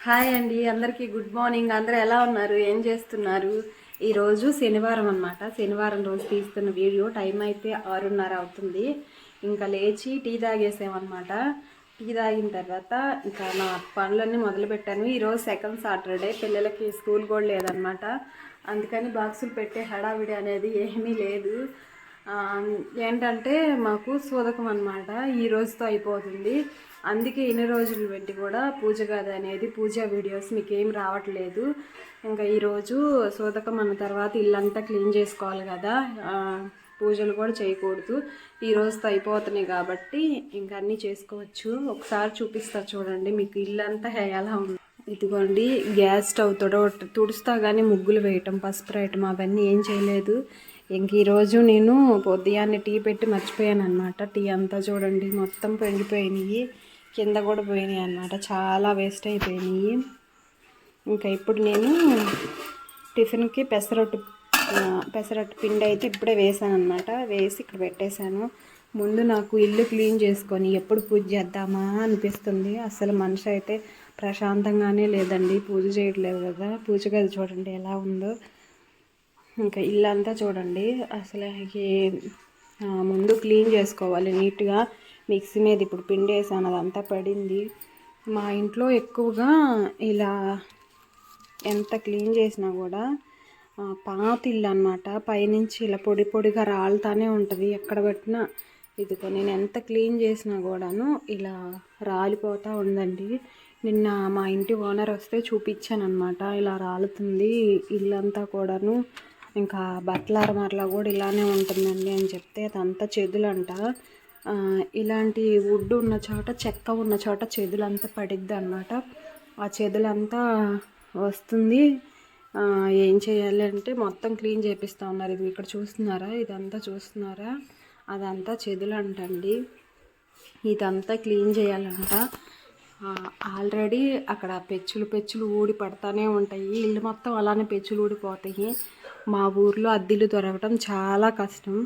Hi అండి అందరికీ good morning. అందరూ ఎలా ఉన్నారు? ఏం చేస్తున్నారు? ఈరోజు శనివారం అన్నమాట. శనివారం రోజు తీస్తున్న వీడియో టైం అయితే ఆరున్నర అవుతుంది. ఇంకా లేచి టీ తాగేసామన్నమాట. టీ తాగిన తర్వాత ఇంకా నా పనులన్నీ మొదలుపెట్టాను. ఈరోజు సెకండ్ సాటర్డే పిల్లలకి స్కూల్ కూడా లేదనమాట అందుకని బాక్సులు పెట్టే హడావిడి అనేది ఏమీ లేదు. ఏంటంటే మాకు సోదకం అనమాట ఈ రోజుతో అయిపోతుంది. అందుకే ఇన్ని రోజులు పెట్టి కూడా పూజ గది అనేది పూజ వీడియోస్ మీకు ఏం రావట్లేదు. ఇంకా ఈరోజు సూదకం అన్న తర్వాత ఇల్లంతా క్లీన్ చేసుకోవాలి కదా. పూజలు కూడా చేయకూడదు. ఈ రోజుతో అయిపోతున్నాయి కాబట్టి ఇంకా అన్నీ చేసుకోవచ్చు. ఒకసారి చూపిస్తా చూడండి. మీకు ఇల్లంతా ఎలా ఉంది? ఇదిగోండి. గ్యాస్ స్టవ్ తొడ తుడుస్తా కానీ ముగ్గులు వేయటం పసుపు రాయటం అవన్నీ ఏం చేయలేదు. ఇంక ఈరోజు నేను పొద్దుయాన్నే టీ పెట్టి మర్చిపోయాను అనమాట టీ అంతా చూడండి మొత్తం పెరిగిపోయినాయి. కింద కూడా పోయినాయి అనమాట చాలా వేస్ట్ అయిపోయినాయి. ఇంకా ఇప్పుడు నేను టిఫిన్కి పెసరట్టు పెసరట్టు పిండి అయితే ఇప్పుడే వేసాను అనమాట వేసి ఇక్కడ పెట్టేశాను. ముందు నాకు ఇల్లు క్లీన్ చేసుకొని ఎప్పుడు పూజ చేద్దామా అనిపిస్తుంది. అసలు మనిషి అయితే ప్రశాంతంగానే లేదండి. పూజ చేయట్లేదు కదా. పూజ గది చూడండి ఎలా ఉందో. ఇంకా ఇల్లంతా చూడండి. అసలు ముందు క్లీన్ చేసుకోవాలి నీట్గా. మిక్సీ మీద ఇప్పుడు పిండి వేసాను అదంతా పడింది. మా ఇంట్లో ఎక్కువగా ఇలా ఎంత క్లీన్ చేసినా కూడా పాత ఇల్లు అనమాట పైనుంచి ఇలా పొడి పొడిగా రాలుతానే ఉంటుంది. ఎక్కడ పెట్టినా ఇదిగో నేను ఎంత క్లీన్ చేసినా కూడాను ఇలా రాలిపోతూ ఉందండి. నిన్న మా ఇంటి ఓనర్ వస్తే చూపించాను అనమాట ఇలా రాలుతుంది ఇల్లంతా కూడాను. ఇంకా బట్టల అరమార్లా కూడా ఇలానే ఉంటుందండి అని చెప్తే అదంతా చెదులంట. ఇలాంటి వుడ్ ఉన్న చోట చెక్క ఉన్న చోట చెదులంతా పడిద్ది అనమాట ఆ చెదులంతా వస్తుంది. ఏం చేయాలి అంటే మొత్తం క్లీన్ చేపిస్తూ ఉన్నారు. ఇది ఇక్కడ చూస్తున్నారా? ఇదంతా చూస్తున్నారా? అదంతా చెదులు అంటండి ఇదంతా క్లీన్ చేయాలంట. ఆల్రెడీ అక్కడ పెచ్చులు పెచ్చులు ఊడి పడతానే ఉంటాయి. ఇల్లు మొత్తం అలానే పెచ్చులు ఊడిపోతాయి. మా ఊర్లో అద్దెలు దొరకడం చాలా కష్టం.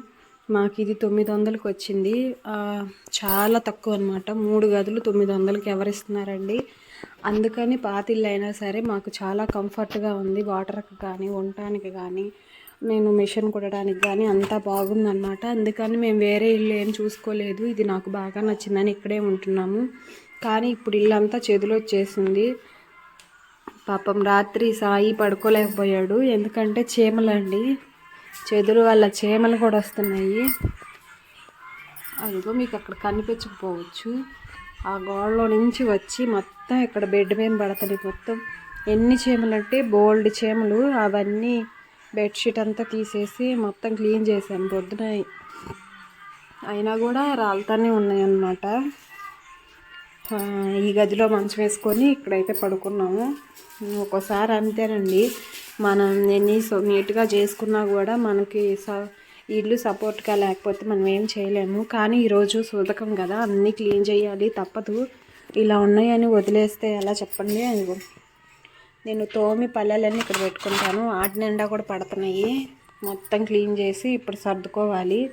మాకు ఇది తొమ్మిది వందలకి వచ్చింది. చాలా తక్కువ అనమాట మూడు గదులు తొమ్మిది వందలకి ఎవరిస్తున్నారండి? అందుకని పాత ఇల్లు అయినా సరే మాకు చాలా కంఫర్ట్గా ఉంది. వాటర్కి కానీ ఉండటానికి కానీ నేను మిషన్ కుట్టడానికి కానీ అంతా బాగుందన్నమాట. అందుకని మేము వేరే ఇల్లు ఏం చూసుకోలేదు. ఇది నాకు బాగా నచ్చిందని ఇక్కడే ఉంటున్నాము. కానీ ఇప్పుడు ఇల్లు అంతా చెదులు వచ్చేసింది. పాపం రాత్రి సాయి పడుకోలేకపోయాడు. ఎందుకంటే చీమలండి. చెదురు వల్ల చీమలు కూడా వస్తున్నాయి. అదిగో మీకు అక్కడ కనిపించకపోవచ్చు. ఆ గోడలో నుంచి వచ్చి మొత్తం ఇక్కడ బెడ్ మీద పడతాయి మొత్తం ఎన్ని చీమలు అంటే బోల్డ్ చీమలు. అవన్నీ బెడ్షీట్ అంతా తీసేసి మొత్తం క్లీన్ చేశాను. పొద్దున అయినా కూడా రాలుతానే ఉన్నాయి అన్నమాట ఈ గదిలో మంచం వేసుకొని ఇక్కడైతే పడుకున్నాము. ఒక్కోసారి అంతేనండి. మనం ఎన్ని సో నీట్గా చేసుకున్నా కూడా మనకి స ఇల్లు సపోర్ట్గా లేకపోతే మనం ఏం చేయలేము. కానీ ఈరోజు సూతకం కదా అన్నీ క్లీన్ చేయాలి తప్పదు. ఇలా ఉన్నాయని వదిలేస్తే ఎలా చెప్పండి? అదిగో. నేను తోమి పల్లెలన్నీ ఇక్కడ పెట్టుకుంటాను. వాటి నిండా కూడా పడుతున్నాయి. మొత్తం క్లీన్ చేసి ఇప్పుడు సర్దుకోవాలి.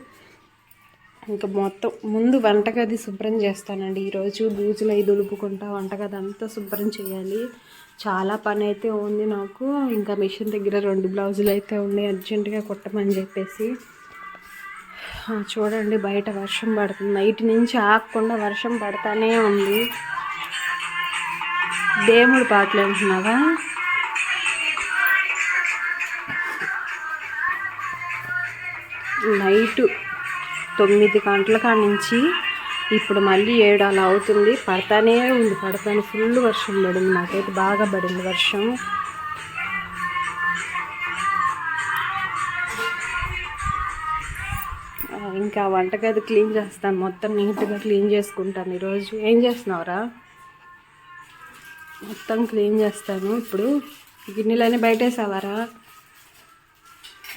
ఇంకా మొత్తం ముందు వంటగది శుభ్రం చేస్తానండి. ఈరోజు బూజులు అవి దులుపుకుంటా వంటగది అంతా శుభ్రం చేయాలి. చాలా పని అయితే ఉంది నాకు. ఇంకా మిషన్ దగ్గర రెండు బ్లౌజులు అయితే ఉన్నాయి. అర్జెంటుగా కుట్టమని చెప్పేసి. చూడండి బయట వర్షం పడుతుంది. నైట్ నుంచి ఆగకుండా వర్షం పడతానే ఉంది. దేవుడి పాటలు వింటున్నావా? నైటు తొమ్మిది గంటల కాడ నుంచి ఇప్పుడు మళ్ళీ ఏడు అలా అవుతుంది. పడతానే ఉంది. పడతానే ఫుల్ వర్షం పడింది. నాకైతే బాగా పడింది వర్షం. ఇంకా వంటగది క్లీన్ చేస్తాను. మొత్తం నీట్గా క్లీన్ చేసుకుంటాను ఈరోజు. ఏం చేస్తున్నావురా? మొత్తం క్లీన్ చేస్తాను. ఇప్పుడు గిన్నెలన్నీ బయటేసావారా?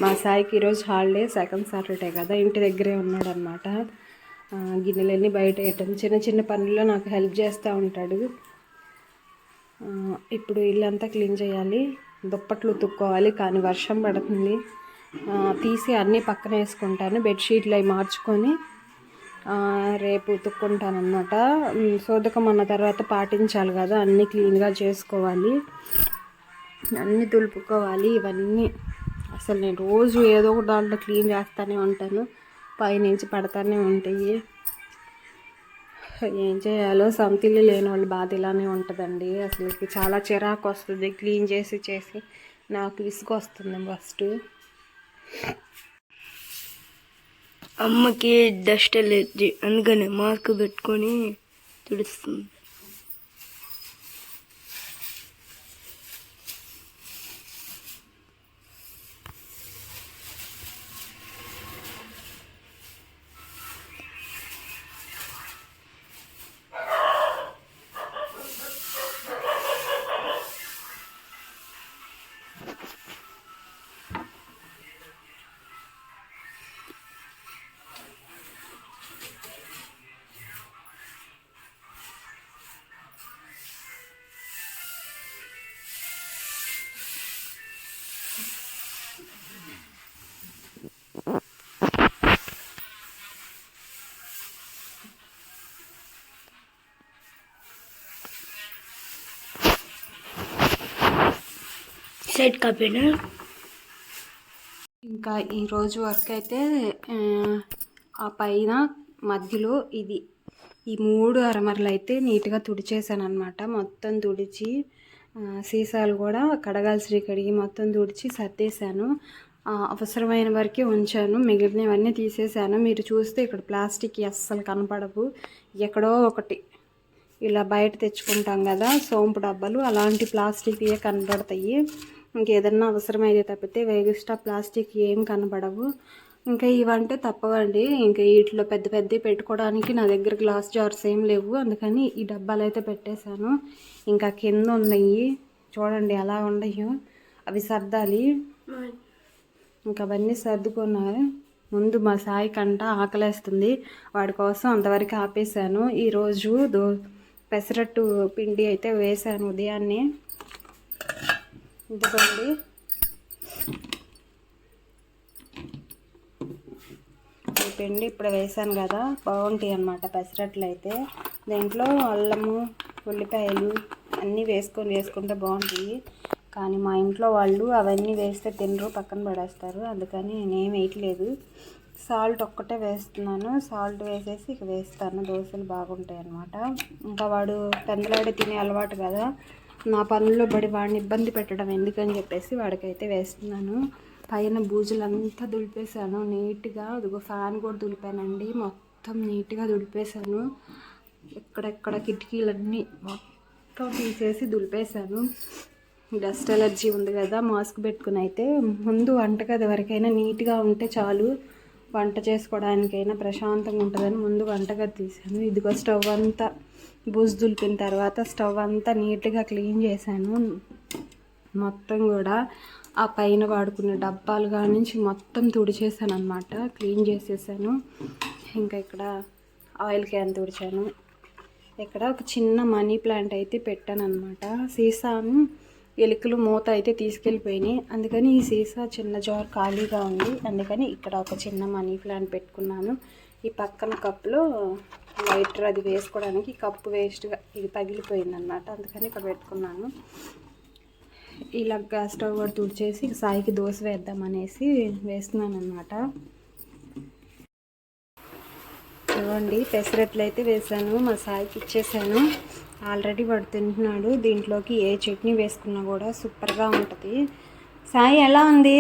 మా సాయికి ఈరోజు హాలిడే సెకండ్ సాటర్డే కదా ఇంటి దగ్గరే ఉన్నాడనమాట. గిన్నెలన్నీ బయట వేయటం చిన్న చిన్న పనుల్లో నాకు హెల్ప్ చేస్తూ ఉంటాడు. ఇప్పుడు ఇల్లంతా క్లీన్ చేయాలి దుప్పట్లు ఉతుక్కోవాలి కానీ వర్షం పడుతుంది. తీసి అన్నీ పక్కన వేసుకుంటాను బెడ్షీట్లు అవి మార్చుకొని రేపు ఉతుక్కుంటానమాట సోదకం అన్న తర్వాత పాటించాలి కదా అన్నీ క్లీన్గా చేసుకోవాలి. అన్నీ దులుపుకోవాలి ఇవన్నీ. అసలు నేను రోజు ఏదో ఒక దాంట్లో క్లీన్ చేస్తూనే ఉంటాను. పైనుంచి పడతానే ఉంటాయి. ఏం చేయాలో సంతిల్లు లేని వాళ్ళు బాధ ఇలానే ఉంటుందండి. అసలు చాలా చిరాకు వస్తుంది క్లీన్ చేసి చేసి. నాకు విసుగు వస్తుంది ఫస్ట్. అమ్మకి డస్ట్ ఎలర్జీ. అందుకనే మాస్క్ పెట్టుకొని తుడుస్తుంది. సైడ్ కాపీనా? ఇంకా ఈరోజు వర్క్ అయితే ఆ, పైన మధ్యలో ఇది ఈ మూడు అరమరలు అయితే నీట్గా తుడిచేసాను అనమాట మొత్తం తుడిచి సీసాలు కూడా కడగాల్సి కడిగి మొత్తం తుడిచి సర్దేశాను. అవసరమైన వరకే ఉంచాను. మిగిలినవన్నీ తీసేసాను మీరు చూస్తే ఇక్కడ ప్లాస్టిక్ అస్సలు కనపడవు. ఎక్కడో ఒకటి. ఇలా బయట తెచ్చుకుంటాం కదా సోంపు డబ్బాలు. అలాంటి ప్లాస్టిక్వే కనపడతాయి. ఇంకేదన్నా అవసరమైతే తప్పితే వేగిస్టా ప్లాస్టిక్ ఏం కనబడవు. ఇంకా ఇవంటే తప్పవండి. ఇంకా వీటిలో పెద్ద పెద్దవి పెట్టుకోవడానికి నా దగ్గర గ్లాస్ జార్స్ ఏం లేవు. అందుకని ఈ డబ్బాలు అయితే పెట్టేశాను. ఇంకా కింద ఉన్నాయి. చూడండి ఎలా ఉన్నాయో అవి సర్దాలి. ఇంకా అవన్నీ సర్దుకున్నారు ముందు మా సాయి కంట ఆకలేస్తుంది. వాడి కోసం అంతవరకు ఆపేసాను ఈరోజు దో పెసరట్టు పిండి అయితే వేసాను ఉదయాన్నే. ఇదిగోండి. ఈ పిండి ఇప్పుడు వేసాను కదా బాగుంటాయి అన్నమాట పెసరట్లు అయితే. దీంట్లో అల్లము ఉల్లిపాయలు అన్నీ వేసుకొని వేసుకుంటే బాగుంటాయి. కానీ మా ఇంట్లో వాళ్ళు అవన్నీ వేస్తే తినరు పక్కన పడేస్తారు. అందుకని నేనేం వేయట్లేదు. సాల్ట్ ఒక్కటే వేస్తున్నాను. సాల్ట్ వేసేసి ఇక వేస్తాను. దోశలు బాగుంటాయి అన్నమాట. ఇంకా వాడు పెందలాడే తినే అలవాటు కదా నా పనుల్లో పడి వాడిని ఇబ్బంది పెట్టడం ఎందుకని చెప్పేసి వాడికైతే వేస్తున్నాను. పైన బూజులంతా దులిపేశాను. నీట్గా అదిగో ఫ్యాన్ కూడా దులిపానండి. మొత్తం నీట్గా దులిపేశాను. ఎక్కడెక్కడ కిటికీలన్నీ మొత్తం తీసేసి దులిపేశాను. డస్ట్ ఎలర్జీ ఉంది కదా మాస్క్ పెట్టుకుని అయితే ముందు వంటగది వరకైనా నీట్గా ఉంటే చాలు. వంట చేసుకోవడానికైనా ప్రశాంతంగా ఉంటుందని ముందు వంటగది తీసాను ఇదిగో స్టవ్ అంతా బూజు దులిపిన తర్వాత స్టవ్ అంతా నీట్గా క్లీన్ చేశాను. మొత్తం కూడా ఆ పైన వాడుకున్న డబ్బాలు కానించి మొత్తం తుడిచేసాను అనమాట క్లీన్ చేసేసాను. ఇంకా ఇక్కడ ఆయిల్ క్యాన్ తుడిచాను. ఇక్కడ ఒక చిన్న మనీ ప్లాంట్ అయితే పెట్టాను అనమాట సీసాను ఎలుకలు మూత అయితే తీసుకెళ్ళిపోయినాయి. అందుకని ఈ సీసా చిన్న జార్ ఖాళీగా ఉంది. అందుకని ఇక్కడ ఒక చిన్న మనీ ప్లాంట్ పెట్టుకున్నాను. ఈ పక్కన కప్పులో లైటర్ అది వేసుకోవడానికి కప్పు వేస్ట్గా ఇది పగిలిపోయింది అనమాట అందుకని ఇక్కడ పెట్టుకున్నాను. ఇలా గ్యాస్ స్టవ్ కూడా తుడిచేసి సాయికి దోశ వేద్దామనేసి వేస్తున్నాను అనమాట ఇవ్వండి పెసరట్లు అయితే వేసాను మా సాయికి ఇచ్చేసాను. ఆల్రెడీ వాడు తింటున్నాడు. దీంట్లోకి ఏ చట్నీ వేసుకున్నా కూడా సూపర్గా ఉంటుంది. సాయి ఎలా ఉంది?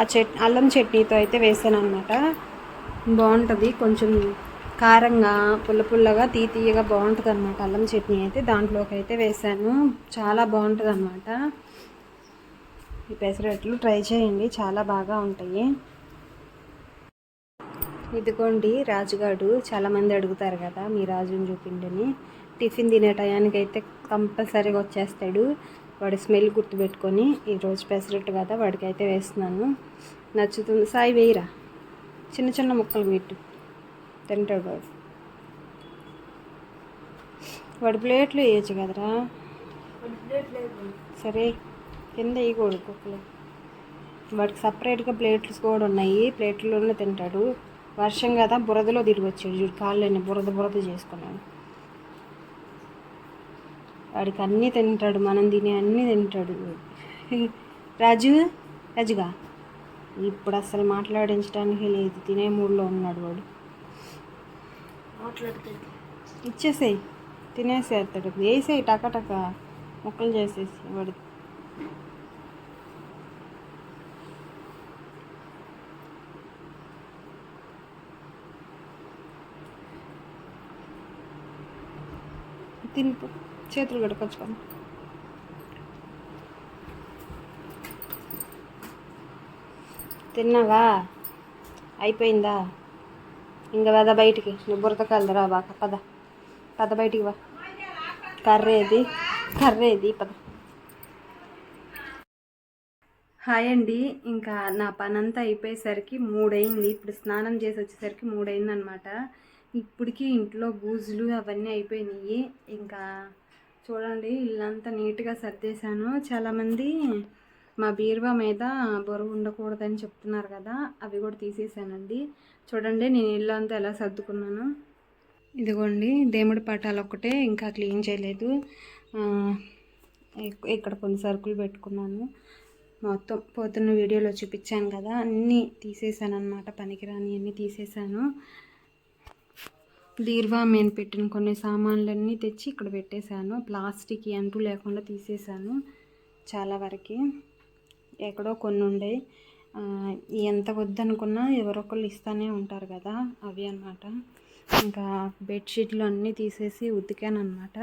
ఆ చట్ అల్లం చట్నీతో అయితే వేసాను అనమాట బాగుంటుంది. కొంచెం కారంగా పుల్ల పుల్లగా తీ తీయగా బాగుంటుంది అనమాట అల్లం చట్నీ అయితే. దాంట్లోకి అయితే వేసాను. చాలా బాగుంటుంది అనమాట ఈ పెసరట్లు ట్రై చేయండి. చాలా బాగా ఉంటాయి. ఇదిగోండి రాజుగాడు. చాలామంది అడుగుతారు కదా మీ రాజుని చూపిండని టిఫిన్ తినే టయానికి అయితే కంపల్సరీగా వచ్చేస్తాడు. వాడి స్మెల్ గుర్తుపెట్టుకొని ఈరోజు పెసరట్టు కదా వాడికైతే వేస్తున్నాను. నచ్చుతుంది. సాయి వేయరా. చిన్న చిన్న ముక్కలు పెట్టు. తింటాడు వాడు. వాడి ప్లేట్లు వేయచ్చు కదరా. సరే. కింద వేయకూడదు కుక్కలు. వాడికి సపరేట్గా ప్లేట్స్ కూడా ఉన్నాయి. ప్లేట్లోనే తింటాడు. వర్షం కదా బురదలో తిరిగి వచ్చాడు. చూడు కాళ్ళని బురద బురద చేసుకున్నాడు. వాడికి అన్నీ తింటాడు మనం తినే అన్నీ తింటాడు. రాజు రాజుగా ఇప్పుడు అసలు మాట్లాడించడానికి లేదు తినే మూడ్లో ఉన్నాడు వాడు. మాట్లాడుతుంది ఇచ్చేసేయి తినేసేస్తాడు వేసేయి టక టక ముక్కలు చేసేసి వాడు. తినిపో. చేతులు కడుకొచ్చుకొని తిన్నావా? అయిపోయిందా? ఇంకా పద బయటికి. నువ్వు బురదకాలరా బాగా పద. పద బయటికి వా కర్రేది కర్రేది పద. హాయ్ అండి. ఇంకా నా పని అంతా అయిపోయేసరికి మూడైంది. ఇప్పుడు స్నానం చేసి వచ్చేసరికి మూడైంది అనమాట ఇప్పటికీ ఇంట్లో బూజులు అవన్నీ అయిపోయినాయి. ఇంకా చూడండి ఇల్లంతా నీట్గా సర్దేశాను. చాలామంది మా బీరువా మీద బరువు ఉండకూడదని చెప్తున్నారు కదా అవి కూడా తీసేసానండి చూడండి నేను ఇల్లు అంతా ఎలా సర్దుకున్నాను. ఇదిగోండి దేవుడి పటాలు ఒక్కటే ఇంకా క్లీన్ చేయలేదు. ఇక్కడ కొన్ని సరుకులు పెట్టుకున్నాను. మొత్తం పోతున్న వీడియోలో చూపించాను కదా అన్నీ తీసేసాను అనమాట పనికిరాని అన్నీ తీసేసాను బీరువా నేను పెట్టిన కొన్ని సామాన్లన్నీ తెచ్చి ఇక్కడ పెట్టేశాను. ప్లాస్టిక్ అంటూ లేకుండా తీసేసాను చాలా వరకు. ఎక్కడో కొన్ని ఉండేవి ఎంత వద్దనుకున్నా ఎవరొకళ్ళు ఇస్తానే ఉంటారు కదా అవి అన్నమాట. ఇంకా బెడ్షీట్లు అన్నీ తీసేసి ఉతికాను అనమాట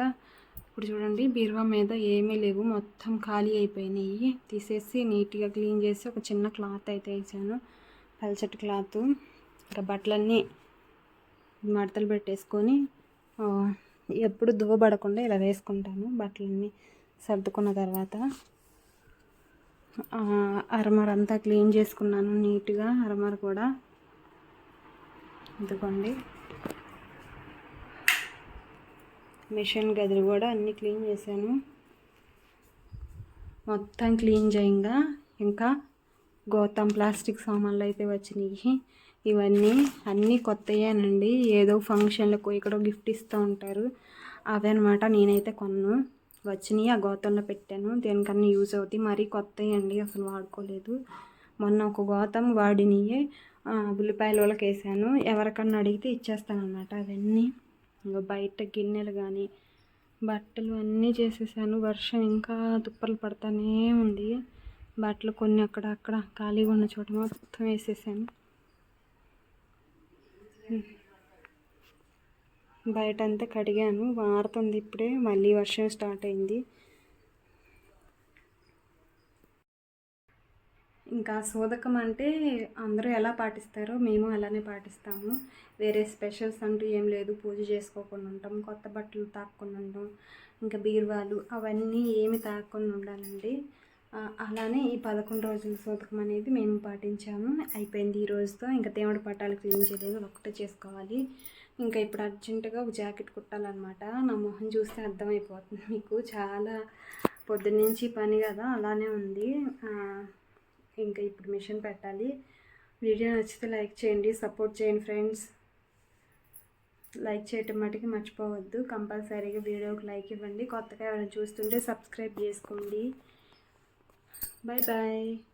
ఇప్పుడు చూడండి బీరువా మీద ఏమీ లేవు. మొత్తం ఖాళీ అయిపోయినాయి. తీసేసి నీట్గా క్లీన్ చేసి ఒక చిన్న క్లాత్ అయితే వేసాను. పల్చటి క్లాత్. ఇంకా బట్టలన్నీ మడతలు పెట్టేసుకొని ఎప్పుడు దువ్వబడకుండా ఇలా వేసుకుంటాను. బట్టలన్నీ సర్దుకున్న తర్వాత అరమర అంతా క్లీన్ చేసుకున్నాను నీట్గా. అరమర కూడా ఇదిగోండి. మిషన్ గదిలు కూడా అన్నీ క్లీన్ చేశాను. మొత్తం క్లీన్ చేయంగా. ఇంకా గౌతమ్ ప్లాస్టిక్ సామాన్లు అయితే వచ్చినాయి. ఇవన్నీ అన్నీ కొత్తయేనండి. ఏదో ఫంక్షన్లకు ఇక్కడ గిఫ్ట్ ఇస్తూ ఉంటారు. అవే అనమాట నేనైతే కొన్ను. వచ్చినాయి ఆ గోతంలో పెట్టాను. దేనికన్నా యూజ్ అవుతాయి. మరీ కొత్తవి అండి అసలు వాడుకోలేదు. మొన్న ఒక గోతం వాడినయే. ఉల్లిపాయల వాళ్ళకి వేసాను ఎవరికన్నా అడిగితే ఇచ్చేస్తానమాట అవన్నీ. ఇంకా బయట గిన్నెలు కానీ బట్టలు అన్నీ చేసేసాను. వర్షం ఇంకా తుప్పలు పడతానే ఉంది. బట్టలు కొన్ని అక్కడ అక్కడ ఖాళీగా ఉన్న చోట మొత్తం వేసేసాను. బయట అంతా కడిగాను. మారుతుంది ఇప్పుడే. మళ్ళీ వర్షం స్టార్ట్ అయింది. ఇంకా సోదకం అంటే అందరూ ఎలా పాటిస్తారో మేము అలానే పాటిస్తాము. వేరే స్పెషల్స్ అంటూ ఏం లేదు. పూజ చేసుకోకుండా ఉంటాం. కొత్త బట్టలు తాక్కుండా ఉంటాం. ఇంకా బీరువాలు అవన్నీ ఏమి తాక్కుండా ఉండాలండి. అలానే ఈ పదకొండు రోజుల సోదకం అనేది మేము పాటించాము. అయిపోయింది ఈ రోజుతో. ఇంకా దేవుడి పట్టాలు క్లీన్ చేయలేదు. ఒక్కటే చేసుకోవాలి. ఇంకా ఇప్పుడు అర్జెంటుగా ఒక జాకెట్ కుట్టాలన్నమాట. నా మొహం చూస్తే అర్థమైపోతుంది మీకు. చాలా పొద్దున్నుంచి పని కదా అలానే ఉంది. ఇంకా ఇప్పుడు మిషన్ పెట్టాలి. వీడియో నచ్చితే లైక్ చేయండి సపోర్ట్ చేయండి ఫ్రెండ్స్. లైక్ చేయటం మటుకు మర్చిపోవద్దు. కంపల్సరీగా వీడియోకి లైక్ ఇవ్వండి. కొత్తగా ఎవరైనా చూస్తుంటే సబ్స్క్రైబ్ చేసుకోండి. 拜拜。